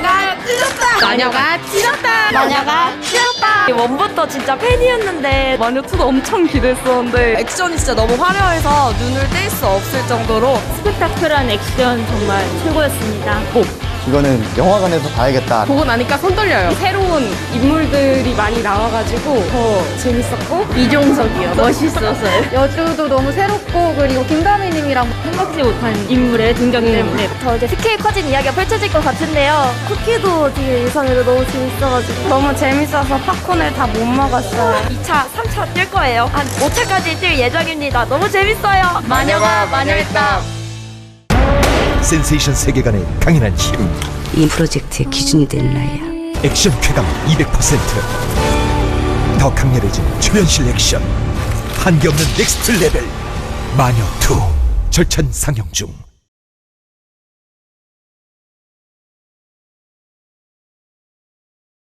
마녀가 찢었다. 마녀가 찢었다. 마녀가 찢었다. 원부터 진짜 팬이었는데 마녀 2도 엄청 기대했었는데 액션이 진짜 너무 화려해서 눈을 뗄 수 없을 정도로 스펙타클한 액션 정말 최고였습니다. 이거는 영화관에서 봐야겠다. 보고 나니까 손 떨려요. 새로운 인물들이 많이 나와가지고 더 재밌었고 이종석이요 멋있어서요. 여주도 너무 새롭고 그리고 김다미님이랑 생각지 못한 인물의 등장 때문에 더 이제 스케일 커진 이야기가 펼쳐질 것 같은데요. 쿠키도 되게 예상해도 너무 재밌어가지고. 너무 재밌어서 팝콘 을다못 먹었어요. 2차, 3차 뛸 거예요. 한 5차까지 뛸 예정입니다. 너무 재밌어요. 마녀가 마녀했다. 센세이션 세계관의 강인한 힘 이 프로젝트의 기준이 되는 나이야. 액션 쾌감 200%더 강렬해진 초현실 액션 한계 없는 넥스트 레벨 마녀2 절찬 상영 중